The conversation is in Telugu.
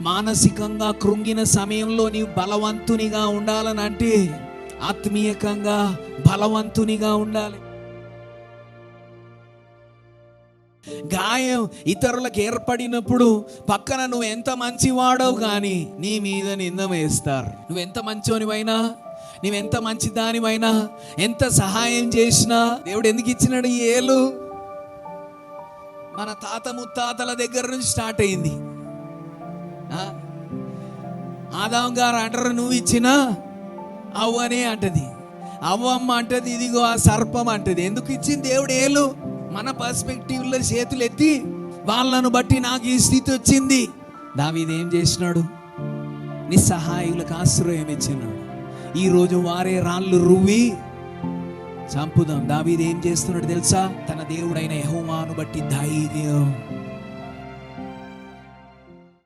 మానసికంగా కృంగిన సమయంలో నీవు బలవంతునిగా ఉండాలని అంటే ఆత్మీయకంగా బలవంతునిగా ఉండాలి. గాయం ఇతరులకు ఏర్పడినప్పుడు పక్కన నువ్వు ఎంత మంచివాడవు కానీ నీ మీద నిందం వేస్తారు. నువ్వు ఎంత మంచోనివైనా నువ్వెంత మంచి దానివైనా ఎంత సహాయం చేసినా దేవుడు ఎందుకు ఇచ్చినాడు ఈ ఏలు? మన తాత ముత్తాతల దగ్గర నుంచి స్టార్ట్ అయింది. ఆదాం గారు అంటారు నువ్వు ఇచ్చినా అవ్వనే అంటది. అవ్వమ్మ అంటది ఇదిగో ఆ సర్పం అంటది. ఎందుకు ఇచ్చింది దేవుడు? ఏలు? మన పర్స్పెక్టివ్లో చేతులు ఎత్తి వాళ్ళను బట్టి నాకు ఈ స్థితి వచ్చింది. దావీదు ఏం చేసినాడు? నిస్సహాయులకు ఆశ్రయం ఇచ్చినాడు. ఈరోజు వారే రాళ్ళు రువ్వి చంపుదాం. దావీది ఏం చేస్తున్నాడు తెలుసా? తన దేవుడైన యెహోవాను బట్టి ధైర్యం.